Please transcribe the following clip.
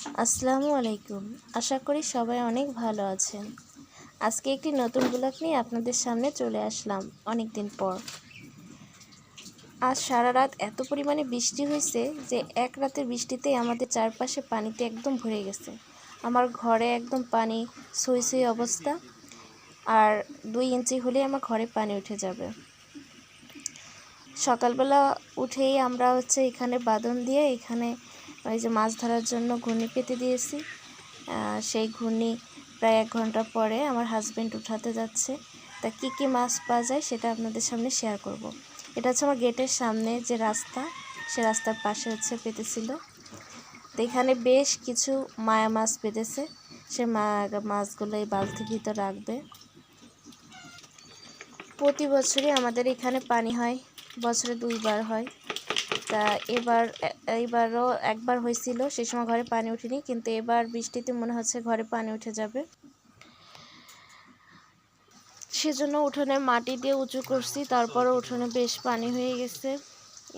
আসসালামু আলাইকুম। আশা করি সবাই অনেক ভালো আছেন। আজকে একটি নতুন ব্লগ নিয়ে আপনাদের সামনে চলে আসলাম অনেক দিন পর। আজ সারা রাত এত পরিমাণে বৃষ্টি হয়েছে যে এক রাতের বৃষ্টিতেই আমাদের চারপাশে পানিতে একদম ভরে গেছে। আমার ঘরে একদম পানি, সই সই অবস্থা আর দুই ইঞ্চি হলেই আমার ঘরে পানি উঠে যাবে। সকালবেলা উঠেই আমরা হচ্ছে এখানে বাঁধন দিয়ে এখানে ওই যে মাছ ধরার জন্য ঘূর্ণি পেতে দিয়েছি। সেই ঘূর্ণি প্রায় এক ঘণ্টা পরে আমার হাজব্যান্ড উঠাতে যাচ্ছে। তা কী কী মাছ পাওয়া যায় সেটা আপনাদের সামনে শেয়ার করব। এটা হচ্ছে আমার গেটের সামনে যে রাস্তা, সে রাস্তার পাশে হচ্ছে পেতেছিল। তো এখানে বেশ কিছু মায়া মাছ পেতেছে। সে মাছগুলো এই বালতির ভিতর রাখবে। প্রতি বছরই আমাদের এখানে পানি হয়, বছরে দুইবার হয়। তা এবার এবারও একবার হয়েছিল সেই সময় ঘরে পানি ওঠেনি, কিন্তু এবার বৃষ্টিতে মনে হচ্ছে ঘরে পানি উঠে যাবে। সেজন্য উঠোনে মাটি দিয়ে উঁচু করছি, তারপরও উঠোনে বেশ পানি হয়ে গেছে।